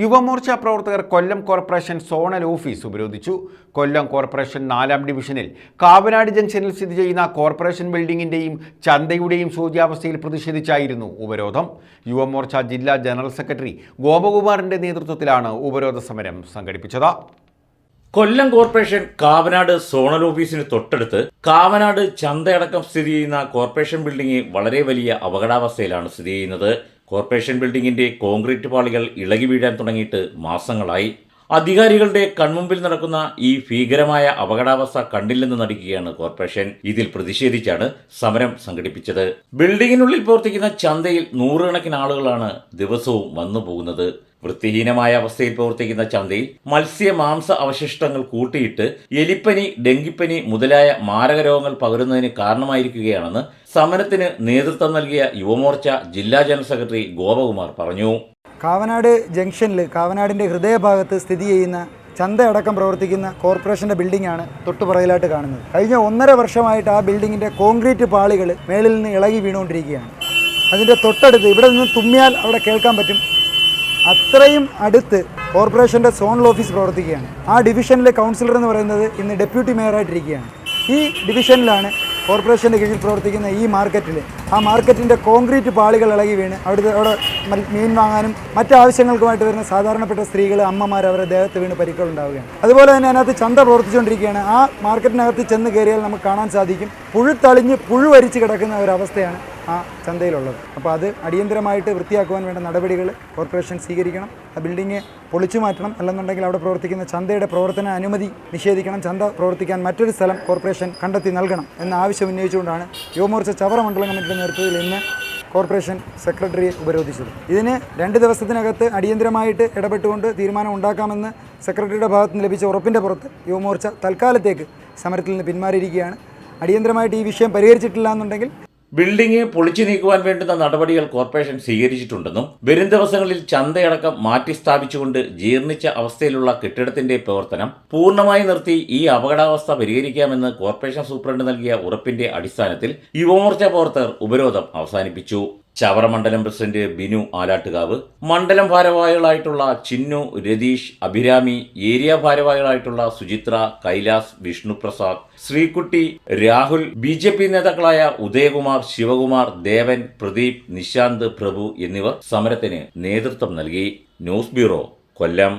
യുവമോർച്ച പ്രവർത്തകർ കൊല്ലം corporation zonal office ഉപരോധിച്ചു. കൊല്ലം corporation നാലാം ഡിവിഷനിൽ കാവനാട് ജംഗ്ഷനിൽ സ്ഥിതി ചെയ്യുന്ന കോർപ്പറേഷൻ ബിൽഡിംഗിന്റെയും ചന്തയുടെയും ശോച്യാവസ്ഥയിൽ പ്രതിഷേധിച്ചായിരുന്നു ഉപരോധം. യുവമോർച്ച ജില്ലാ ജനറൽ സെക്രട്ടറി ഗോപകുമാറിന്റെ നേതൃത്വത്തിലാണ് ഉപരോധ സമരം സംഘടിപ്പിച്ചത്. കൊല്ലം കോർപ്പറേഷൻ കാവനാട് സോണൽ ഓഫീസിന് തൊട്ടടുത്ത് കാവനാട് ചന്തയടക്കം സ്ഥിതി ചെയ്യുന്ന കോർപ്പറേഷൻ ബിൽഡിംഗ് വളരെ വലിയ അപകടാവസ്ഥയിലാണ് സ്ഥിതി ചെയ്യുന്നത്. കോർപ്പറേഷൻ ബിൽഡിംഗിന്റെ കോൺക്രീറ്റ് പാളികൾ ഇളകി വീഴാൻ തുടങ്ങിയിട്ട് മാസങ്ങളായി. അധികാരികളുടെ കൺമുമ്പിൽ നടക്കുന്ന ഈ ഭീകരമായ അപകടാവസ്ഥ കണ്ടില്ലെന്ന് നടിക്കുകയാണ് കോർപ്പറേഷൻ. ഇതിൽ പ്രതിഷേധിച്ചാണ് സമരം സംഘടിപ്പിച്ചത്. ബിൽഡിങ്ങിനുള്ളിൽ പ്രവർത്തിക്കുന്ന ചന്തയിൽ നൂറുകണക്കിന് ആളുകളാണ് ദിവസവും വന്നു പോകുന്നത് വൃത്തിഹീനമായ അവസ്ഥയിൽ പ്രവർത്തിക്കുന്ന ചന്തയിൽ മത്സ്യ മാംസ അവശിഷ്ടങ്ങൾ കൂട്ടിയിട്ട് എലിപ്പനി ഡെങ്കിപ്പനി മുതലായ മാരക രോഗങ്ങൾ പകരുന്നതിന് കാരണമായിരിക്കുകയാണെന്ന് സമരത്തിന് നേതൃത്വം നൽകിയ യുവമോർച്ച ജില്ലാ ജനറൽ സെക്രട്ടറി ഗോപകുമാർ പറഞ്ഞു. കാവനാട് ജംഗ്ഷനിൽ കാവനാടിന്റെ ഹൃദയഭാഗത്ത് സ്ഥിതി ചെയ്യുന്ന ചന്ത അടക്കം പ്രവർത്തിക്കുന്ന കോർപ്പറേഷന്റെ ബിൽഡിംഗ് ആണ് തൊട്ടുപുറകിലായിട്ട് കാണുന്നത്. കഴിഞ്ഞ ഒന്നര വർഷമായിട്ട് ആ ബിൽഡിങ്ങിന്റെ കോൺക്രീറ്റ് പാളികൾ മേളിൽ നിന്ന് ഇളകി വീണുകൊണ്ടിരിക്കുകയാണ്. അതിന്റെ തൊട്ടടുത്ത് ഇവിടെ നിന്ന് തുമ്മിയാൽ അവിടെ കേൾക്കാൻ പറ്റും അത്രയും അടുത്ത് കോർപ്പറേഷന്റെ സോണൽ ഓഫീസ് പ്രവർത്തിക്കുകയാണ്. ആ ഡിവിഷനിലെ കൗൺസിലർ എന്ന് പറയുന്നത് ഇന്ന് ഡെപ്യൂട്ടി മേയറായിട്ടിരിക്കുകയാണ്. ഈ ഡിവിഷനിലാണ് കോർപ്പറേഷന്റെ കീഴിൽ പ്രവർത്തിക്കുന്ന ഈ മാർക്കറ്റിൽ ആ മാർക്കറ്റിന്റെ കോൺക്രീറ്റ് പാളികൾ ഇളകി വീണ് അവിടുത്തെ അവിടെ മീൻ വാങ്ങാനും മറ്റു ആവശ്യങ്ങൾക്കുമായിട്ട് വരുന്ന സാധാരണപ്പെട്ട സ്ത്രീകൾ അമ്മമാർ അവരുടെ ദേഹത്ത് വീണ് പരിക്കുകളുണ്ടാവുകയാണ് അതുപോലെ തന്നെ അതിനകത്ത് ചന്ത പ്രവർത്തിച്ചുകൊണ്ടിരിക്കുകയാണ്. ആ മാർക്കറ്റിനകത്ത് ചെന്ന് കയറിയാൽ നമുക്ക് കാണാൻ സാധിക്കും. പുഴുത്തളിഞ്ഞ് പുഴുവരിച്ച് കിടക്കുന്ന ഒരവസ്ഥയാണ് ആ ചന്തയിലുള്ളത്. അപ്പോൾ അത് അടിയന്തരമായിട്ട് വൃത്തിയാക്കുവാൻ വേണ്ട നടപടികൾ കോർപ്പറേഷൻ സ്വീകരിക്കണം. ആ ബിൽഡിങ് പൊളിച്ചു മാറ്റണം. അല്ലെന്നുണ്ടെങ്കിൽ അവിടെ പ്രവർത്തിക്കുന്ന ചന്തയുടെ പ്രവർത്തന അനുമതി നിഷേധിക്കണം. ചന്ത പ്രവർത്തിക്കാൻ മറ്റൊരു സ്ഥലം കോർപ്പറേഷൻ കണ്ടെത്തി നൽകണം എന്ന ആവശ്യം ഉന്നയിച്ചുകൊണ്ടാണ് യുവമോർച്ച ചവറ മണ്ഡലം കമ്മിറ്റിയുടെ നേതൃത്വത്തിൽ ഇന്ന് കോർപ്പറേഷൻ സെക്രട്ടറിയെ ഉപരോധിച്ചത്. ഇതിന് രണ്ട് ദിവസത്തിനകത്ത് അടിയന്തരമായിട്ട് ഇടപെട്ടുകൊണ്ട് തീരുമാനം ഉണ്ടാക്കാമെന്ന് സെക്രട്ടറിയുടെ ഭാഗത്ത് നിന്ന് ലഭിച്ച ഉറപ്പിന്റെ പുറത്ത് യുവമോർച്ച തൽക്കാലത്തേക്ക് സമരത്തിൽ നിന്ന് പിന്മാറിയിരിക്കുകയാണ്. അടിയന്തരമായിട്ട് ഈ വിഷയം പരിഹരിച്ചിട്ടില്ല എന്നുണ്ടെങ്കിൽ ബിൽഡിംഗ് പൊളിച്ചു നീക്കുവാൻ വേണ്ടുന്ന നടപടികൾ കോർപ്പറേഷൻ സ്വീകരിച്ചിട്ടുണ്ടെന്നും വരും ദിവസങ്ങളിൽ ചന്തയടക്കം മാറ്റി സ്ഥാപിച്ചുകൊണ്ട് ജീർണിച്ച അവസ്ഥയിലുള്ള കെട്ടിടത്തിന്റെ പ്രവർത്തനം പൂർണമായി നിർത്തി ഈ അപകടാവസ്ഥ പരിഹരിക്കാമെന്ന് കോർപ്പറേഷൻ സൂപ്രണ്ട് നൽകിയ ഉറപ്പിന്റെ അടിസ്ഥാനത്തിൽ യുവമോർച്ച പ്രവർത്തകർ ഉപരോധം അവസാനിപ്പിച്ചു. ചവറ മണ്ഡലം പ്രസിഡന്റ് ബിനു ആലാട്ടുകാവ് മണ്ഡലം ഭാരവാഹികളായിട്ടുള്ള Chinnu Ratheesh Abhirami area ഭാരവാഹികളായിട്ടുള്ള Suchitra Kailas Vishnuprasad Sreekutty Rahul B J P നേതാക്കളായ ഉദയകുമാർ ശിവകുമാർ ദേവൻ പ്രദീപ് നിശാന്ത് പ്രഭു എന്നിവർ സമരത്തിന് നേതൃത്വം നൽകി. News bureau Kollam.